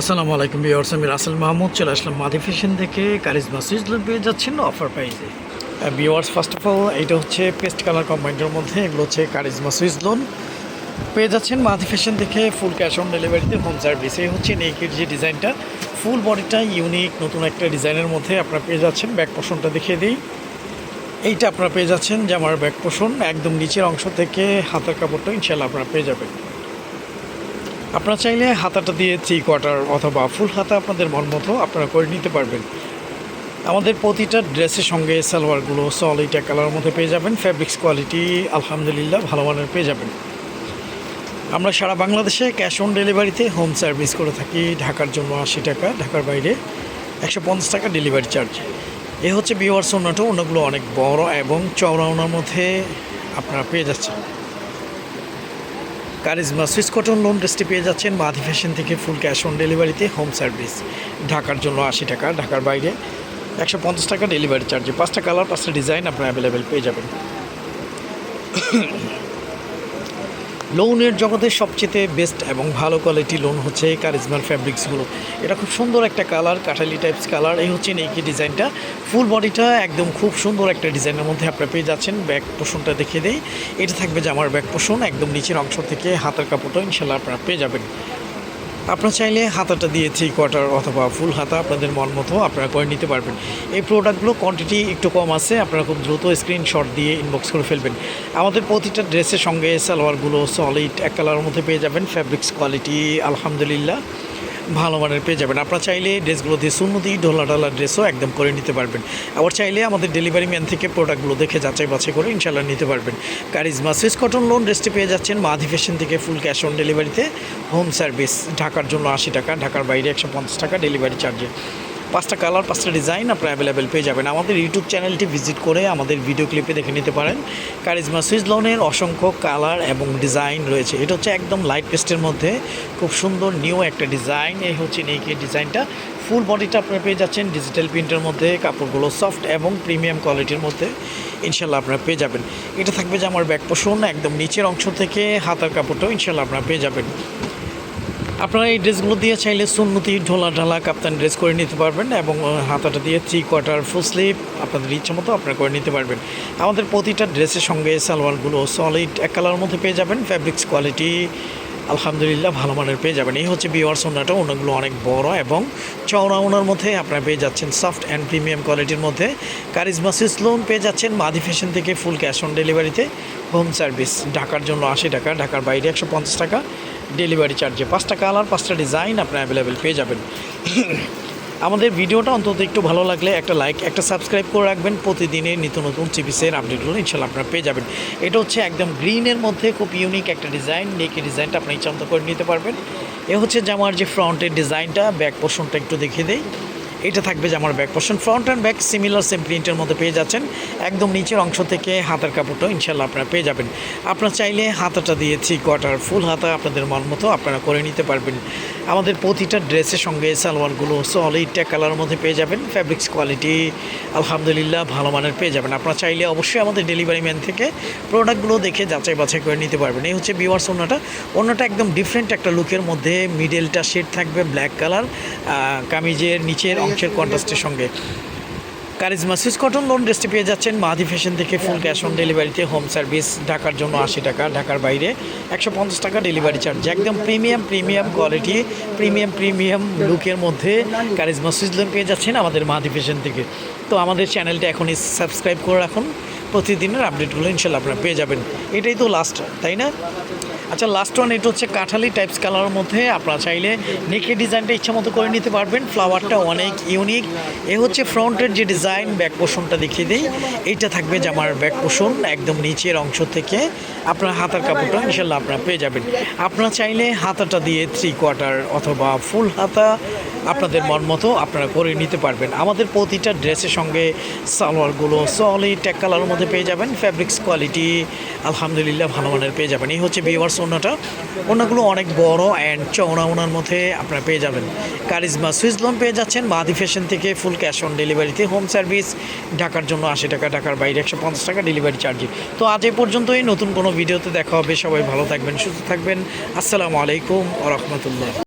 আসসালামু আলাইকুম বিয়ার্স আমি রাসেল মাহমুদ, চলে আসলাম মাদি ফ্যাশন থেকে কারিজমা সুইজলেন পেয়ে যাচ্ছেন অফার প্রাইসে বিয়ার্স ফার্স্ট অফ অল এটা হচ্ছে পেস্ট কালার কম্বাইন্ডের মধ্যে, এগুলো হচ্ছে কারিজমা সুইজলোন পেয়ে যাচ্ছেন মাদি ফ্যাশন থেকে ফুল ক্যাশ অন ডেলিভারিতে হোম সার্ভিস এই হচ্ছে নেকের যে ডিজাইনটা ফুল বডিটা ইউনিক নতুন একটা ডিজাইনের মধ্যে আপনারা পেয়ে যাচ্ছেন। ব্যাক পোষণটা দেখিয়ে দিই। এইটা আপনারা পেয়ে যাচ্ছেন জামার ব্যাক পোষণ একদম নিচের অংশ থেকে হাতের কাপড়টা ইনশাল্লাহ আপনারা পেয়ে যাবেন। আপনারা চাইলে হাতাটা দিয়ে থ্রি কোয়ার্টার অথবা ফুল হাতা আপনাদের মন মতো আপনারা করে নিতে পারবেন। আমাদের প্রতিটা ড্রেসের সঙ্গে সালোয়ারগুলো এক কালার মধ্যে পেয়ে যাবেন। ফ্যাব্রিক্স কোয়ালিটি আলহামদুলিল্লাহ ভালো মানের পেয়ে যাবেন। আমরা সারা বাংলাদেশে ক্যাশ অন ডেলিভারিতে হোম সার্ভিস করে থাকি। ঢাকার জন্য আশি টাকা, ঢাকার বাইরে একশো পঞ্চাশ টাকা ডেলিভারি চার্জ এ হচ্ছে বিওয়ার্স অন্যটা অন্যগুলো অনেক বড় এবং চওড়া ওনার মধ্যে আপনারা পেয়ে যাচ্ছেন। কারিজমা সুইস কটন লোন ড্রেসটি পেয়ে যাচ্ছেন। মাধি ফ্যাশন থেকে ফুল ক্যাশ অন ডেলিভারিতে হোম সার্ভিস ঢাকার জন্য আশি টাকা, ঢাকার বাইরে একশো পঞ্চাশ টাকা ডেলিভারি চার্জে পাঁচটা কালার পাঁচটা ডিজাইন আপনার অ্যাভেলেবেল পেয়ে যাবেন। লোনের জগতের সবচেয়ে বেস্ট এবং ভালো কোয়ালিটি লোন হচ্ছে কারিজমাল ফ্যাব্রিক্সগুলো এটা খুব সুন্দর একটা কালার কাঠালি টাইপস কালার এই হচ্ছে নেইকি ডিজাইনটা ফুল বডিটা একদম খুব সুন্দর একটা ডিজাইনের মধ্যে আপনারা পেয়ে যাচ্ছেন। ব্যাক পোষণটা দেখিয়ে দেয় এটা থাকবে জামার ব্যাক পোষণ একদম নিচের অংশ থেকে হাতের কাপড়টা ইনশাল্লাহ আপনারা পেয়ে যাবেন। আপনারা চাইলে হাতাটা দিয়ে থ্রি কোয়ার্টার অথবা ফুল হাতা আপনাদের মন মতো আপনারা করে নিতে পারবেন। এই প্রোডাক্টগুলো কোয়ান্টিটি একটু কম আছে, আপনারা খুব দ্রুত স্ক্রিনশট দিয়ে ইনবক্স করে ফেলবেন। আমাদের প্রতিটা ড্রেসের সঙ্গে সালোয়ারগুলো সলিড এক কালারের মধ্যে পেয়ে যাবেন ফ্যাব্রিক্স কোয়ালিটি আলহামদুলিল্লাহ। ভালো মানের পেয়ে যাবেন। আপনারা চাইলে ড্রেসগুলো দিয়ে সুন্নতি ঢোলা ঢালা ড্রেসও একদম করে নিতে পারবেন। আবার চাইলে আমাদের ডেলিভারি ম্যান থেকে প্রোডাক্টগুলো দেখে যাচাই বাছাই করে ইনশাল্লাহ নিতে পারবেন। কারিজমা সুইস কটন লোন ড্রেসটি পেয়ে যাচ্ছেন মাধি ফ্যাশন থেকে ফুল ক্যাশ অন ডেলিভারিতে। হোম সার্ভিস, ঢাকার জন্য আশি টাকা, ঢাকার বাইরে একশো পঞ্চাশ টাকা ডেলিভারি চার্জে। পাঁচটা কালার, পাঁচটা ডিজাইন আপনারা অ্যাভেলেবেল পেয়ে যাবেন। আমাদের ইউটিউব চ্যানেলটি ভিজিট করে আমাদের ভিডিও ক্লিপে দেখে নিতে পারেন। কারিজমা সুইচ লোনের অসংখ্য কালার এবং ডিজাইন রয়েছে। এটা হচ্ছে একদম লাইট পেস্টের মধ্যে। খুব সুন্দর নিউ একটা ডিজাইন এই হচ্ছে নেকের ডিজাইনটা ফুল বডিটা আপনারা পেয়ে যাচ্ছেন ডিজিটাল প্রিন্টের মধ্যে, কাপড়গুলো সফট এবং প্রিমিয়াম কোয়ালিটির মধ্যে। ইনশাল্লাহ আপনারা পেয়ে যাবেন। এটা থাকবে যে আমার ব্যাক পোষণ একদম নিচের অংশ থেকে হাতার কাপড়টাও ইনশাল্লাহ আপনারা পেয়ে যাবেন। আপনারা এই ড্রেসগুলো দিয়ে চাইলে সুন্নতি ঢোলা ঢালা কাপ্তান ড্রেস করে নিতে পারবেন এবং হাতাটা দিয়ে থ্রি কোয়ার্টার ফুল স্লিভ আপনাদের ইচ্ছা মতো আপনারা করে নিতে পারবেন। আমাদের প্রতিটা ড্রেসের সঙ্গে সালোয়ারগুলো সলিড এক কালারের মধ্যে পেয়ে যাবেন ফ্যাব্রিক্স কোয়ালিটি আলহামদুলিল্লাহ ভালো মানের পেয়ে যাবেন। এই হচ্ছে বিওয়ার্স ওনাটা ওনাগুলো অনেক বড় এবং চওড়া ওনার মধ্যে আপনারা পেয়ে যাচ্ছেন সফট অ্যান্ড প্রিমিয়াম কোয়ালিটির মধ্যে। কারিজমা লোন পেয়ে যাচ্ছেন মাদি ফ্যাশন থেকে ফুল ক্যাশ অন ডেলিভারিতে হোম সার্ভিস ঢাকার জন্য আশি টাকা, ঢাকার বাইরে একশো পঞ্চাশ টাকা। ডেলিভারি চার্জে। পাঁচটা কালার, পাঁচটা ডিজাইন আপনার অ্যাভেলেবেল পেয়ে যাবেন। আমাদের ভিডিওটা অন্তত একটু ভালো লাগলে একটা লাইক একটা সাবস্ক্রাইব করে রাখবেন। প্রতিদিনের নিত্য নতুন চিপিসের আপডেটগুলো ইনশাল্লাহ আপনারা পেয়ে যাবেন। এটা হচ্ছে একদম গ্রিনের মধ্যে খুব ইউনিক একটা ডিজাইন নেকি ডিজাইনটা আপনি ইচ্ছা করে নিতে পারবেন। এ হচ্ছে জামার যে ফ্রন্টের ডিজাইনটা ব্যাক পোর্শনটা একটু দেখিয়ে দেই। এটা থাকবে যে আমার back portion front and back similar same প্রিন্টের মধ্যে পেয়ে যাচ্ছেন। একদম নিচের অংশ থেকে হাতার কাপড়টা ইনশাল্লাহ আপনারা পেয়ে যাবেন। আপনারা চাইলে হাতাটা দিয়ে থ্রি কোয়ার্টার ফুল হাতা আপনাদের মন মতো আপনারা করে নিতে পারবেন। আমাদের প্রতিটা ড্রেসের সঙ্গে সালোয়ারগুলো সলিড ট্যাক কালারের মধ্যে পেয়ে যাবেন। ফ্যাব্রিক্স কোয়ালিটি আলহামদুলিল্লাহ ভালো মানের পেয়ে যাবেন। আপনারা চাইলে অবশ্যই আমাদের ডেলিভারি ম্যান থেকে প্রোডাক্টগুলো দেখে যাচাই বাছাই করে নিতে পারবেন। এই হচ্ছে বিওয়ার্স ওনাটা ওনাটা একদম ডিফারেন্ট একটা লুকের মধ্যে মিডেলটা শেড থাকবে ব্ল্যাক কালার কামিজের নিচের অংশের কন্ট্রাস্টের সঙ্গে কারিজমা সুইস কটন লোন ড্রেসটি পেয়ে যাচ্ছেন মাদি ফ্যাশন থেকে ফুল ক্যাশ অন ডেলিভারিতে হোম সার্ভিস, ঢাকার জন্য আশি টাকা, ঢাকার বাইরে একশো পঞ্চাশ টাকা ডেলিভারি চার্জ। একদম premium premium quality, premium premium লুকের মধ্যে কারিজমা সুইস লোন পেয়ে যাচ্ছেন আমাদের মাদি ফ্যাশন থেকে। তো আমাদের চ্যানেলটা এখনই সাবস্ক্রাইব করে রাখুন। প্রতিদিনের আপডেটগুলো ইনশাল্লাহ আপনারা পেয়ে যাবেন। এটাই তো লাস্ট তাই না? আচ্ছা লাস্ট ওয়ান এটা হচ্ছে কাঁঠালি টাইপস কালারের মধ্যে। আপনারা চাইলে নেকে ডিজাইনটা ইচ্ছা মতো করে নিতে পারবেন। ফ্লাওয়ারটা অনেক ইউনিক এ হচ্ছে ফ্রন্টের যে ডিজাইন ব্যাক পোষণটা দেখিয়ে দিই। এইটা থাকবে যে আমার ব্যাক পোষণ একদম নিচের অংশ থেকে আপনার হাতার কাপড়টা ইনশাল্লাহ আপনারা পেয়ে যাবেন। আপনারা চাইলে হাতাটা দিয়ে থ্রি কোয়ার্টার অথবা ফুল হাতা আপনাদের মন মতো আপনারা করে নিতে পারবেন। আমাদের প্রতিটা ড্রেসের সঙ্গে সালোয়ারগুলো সলিড ট্যাক কালারের মধ্যে পেয়ে যাবেন ফ্যাব্রিক্স কোয়ালিটি আলহামদুলিল্লাহ ভালো মানের পেয়ে যাবেন। এই হচ্ছে বিওয়ার্স ওনাটা ওনাগুলো অনেক বড় অ্যান্ড চওড়া ওনার মধ্যে আপনারা পেয়ে যাবেন। কারিজমা সুইচ লোন পেয়ে যাচ্ছেন, মাদি ফ্যাশন থেকে ফুল ক্যাশ অন ডেলিভারিতে হোম সার্ভিস ঢাকার জন্য আশি টাকা, ঢাকার বাইরে একশো পঞ্চাশ টাকা ডেলিভারি চার্জে তো আজ এ পর্যন্তই, নতুন কোনো ভিডিওতে দেখা হবে। সবাই ভালো থাকবেন, সুস্থ থাকবেন। আসসালামু আলাইকুম ও রহমতুল্লাহ।